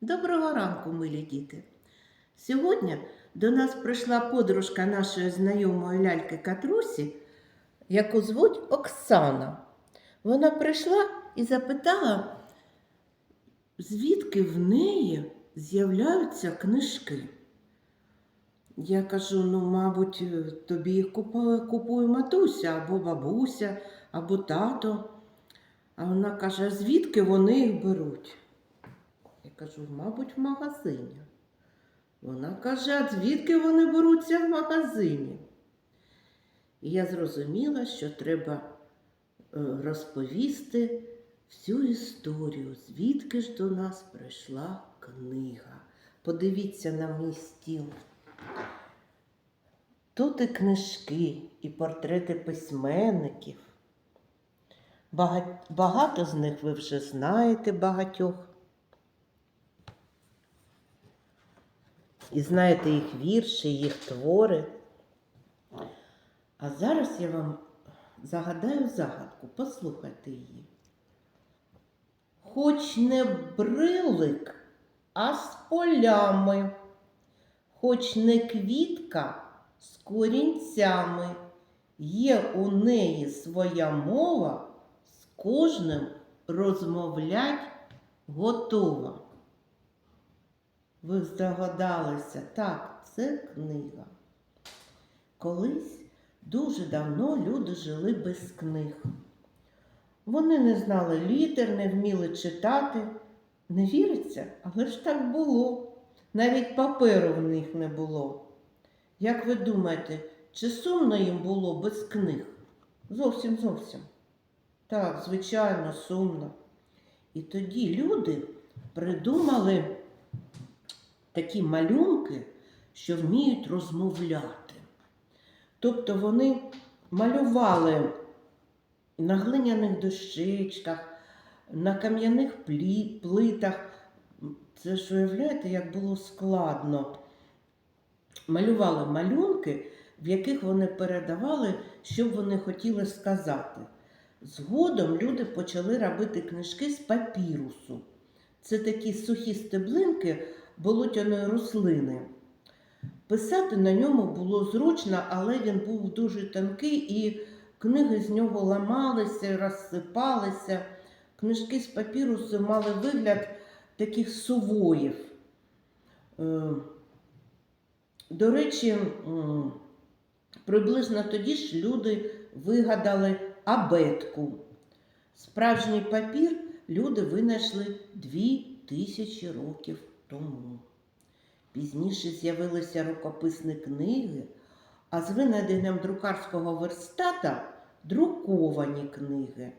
Доброго ранку, милі діти! Сьогодні до нас прийшла подружка нашої знайомої ляльки Катрусі, яку звуть Оксана. Вона прийшла і запитала, звідки в неї з'являються книжки. Я кажу: ну, мабуть, тобі їх купує, матуся або бабуся, або тато. А вона каже, звідки вони їх беруть? Кажу, мабуть, в магазині. Вона каже, а звідки вони беруться в магазині? І я зрозуміла, що треба е, розповісти всю історію, звідки ж до нас прийшла книга. Подивіться на мій стіл. Тут і книжки, і портрети письменників. Багато з них ви вже знаєте багатьох. І знаєте їх вірші, їх твори. А зараз я вам загадаю загадку, послухайте її. Хоч не брилик, а з полями, хоч не квітка з корінцями, є у неї своя мова, з кожним розмовлять готова. Ви здогадалися, так, це книга. Колись дуже давно люди жили без книг. Вони не знали літер, не вміли читати. Не віриться, але ж так було. Навіть паперу в них не було. Як ви думаєте, чи сумно їм було без книг? Зовсім зовсім. Так, звичайно, сумно. І тоді люди придумали такі малюнки, що вміють розмовляти. Тобто вони малювали на глиняних дощечках, на кам'яних плитах. Це ж уявляєте, як було складно. Малювали малюнки, в яких вони передавали, що вони хотіли сказати. Згодом люди почали робити книжки з папірусу. Це такі сухі стеблинки болотяної рослини. Писати на ньому було зручно, але він був дуже тонкий і книги з нього ламалися, розсипалися. Книжки з папірусу мали вигляд таких сувоїв. Е, До речі, приблизно тоді ж люди вигадали абетку. Справжній папір люди винайшли дві тисячі років тому. Пізніше з'явилися рукописні книги, а з винайденням друкарського верстата друковані книги.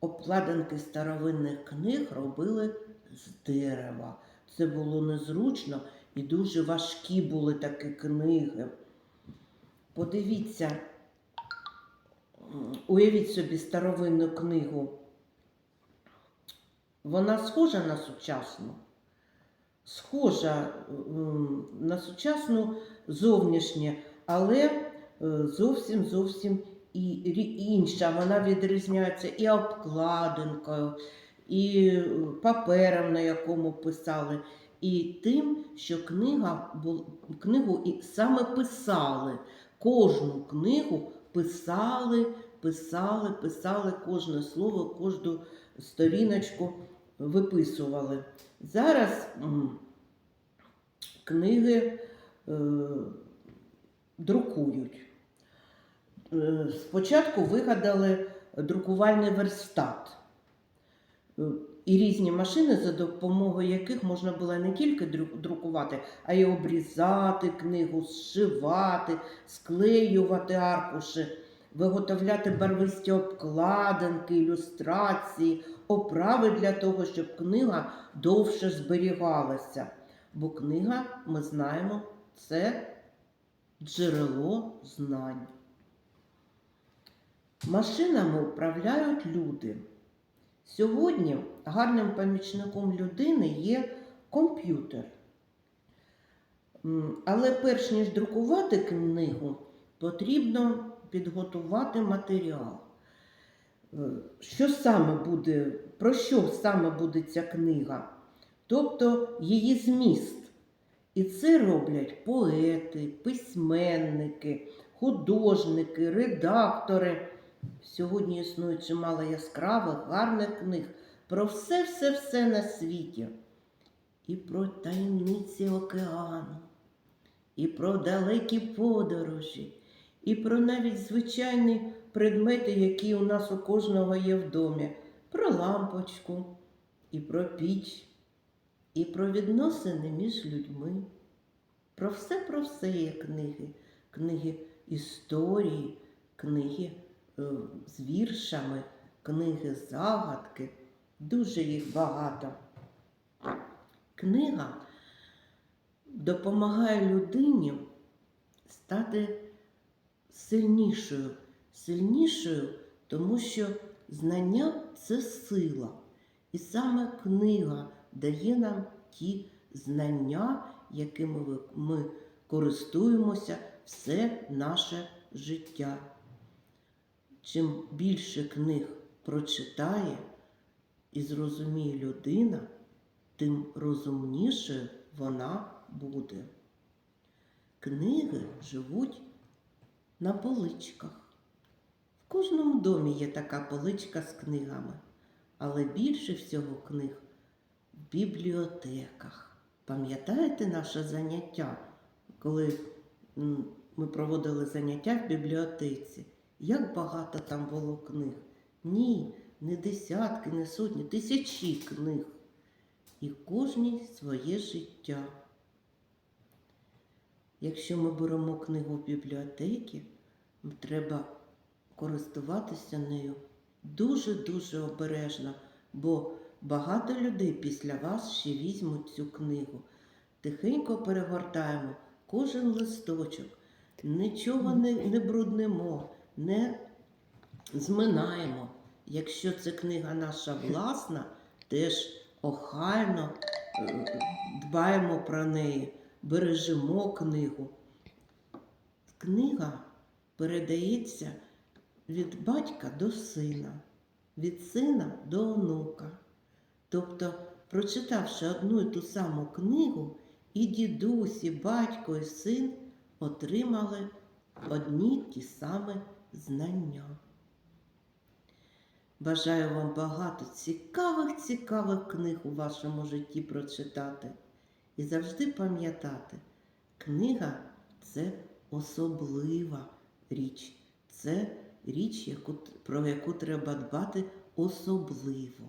Обкладинки старовинних книг робили з дерева. Це було незручно і дуже важкі були такі книги. Подивіться, уявіть собі старовинну книгу. Вона схожа на сучасну? Схожа на сучасну зовнішнє, але е, зовсім зовсім і інша. Вона відрізняється і обкладинкою, і е, папером, на якому писали, і тим, що книга книгу і саме писали. Кожну книгу писали, писали, писали кожне слово, кожну сторіночку виписували. Зараз книги е, друкують. Е, Спочатку вигадали друкувальний верстат. Е, І різні машини, за допомогою яких можна було не тільки друкувати, а й обрізати книгу, зшивати, склеювати аркуші, виготовляти барвисті обкладинки, ілюстрації, оправи для того, щоб книга довше зберігалася. Бо книга, ми знаємо, це джерело знань. Машинами управляють люди. Сьогодні гарним помічником людини є комп'ютер. Але перш ніж друкувати книгу, потрібно підготувати матеріал. Е, Що саме буде, про що саме буде ця книга? Тобто її зміст. І це роблять поети, письменники, художники, редактори. Сьогодні існує чимало яскравих, гарних книг про все-все-все на світі. І про таємниці океану, і про далекі подорожі, і про навіть звичайні предмети, які у нас у кожного є в домі, про лампочку, і про піч, і про відносини між людьми. Про все про все є книги, книги історії, книги е, з віршами, книги загадки. Дуже їх багато. Книга допомагає людині стати сильнішою. Сильнішою, тому що знання це сила. І саме книга дає нам ті знання, якими ми користуємося все наше життя. Чим більше книг прочитає і зрозуміє людина, тим розумнішою вона буде. Книги живуть на поличках. В кожному домі є така поличка з книгами, але більше всього книг бібліотеках. Пам'ятаєте наше заняття, коли ми проводили заняття в бібліотеці? Як багато там було книг? Ні, не десятки, не сотні, тисячі книг. І кожній своє життя. Якщо ми беремо книгу в бібліотеки, треба користуватися нею дуже-дуже обережно, бо багато людей після вас ще візьмуть цю книгу. Тихенько перегортаємо кожен листочок, нічого не, не бруднемо, не зминаємо. Якщо це книга наша власна, теж охайно е, дбаємо про неї, бережемо книгу. Книга передається від батька до сина, від сина до онука. Тобто, прочитавши одну і ту саму книгу, і дідусь, і батько, і син отримали одні ті самі знання. Бажаю вам багато цікавих, цікавих книг у вашому житті прочитати. І завжди пам'ятати, книга це особлива річ. Це річ, про яку треба дбати особливо.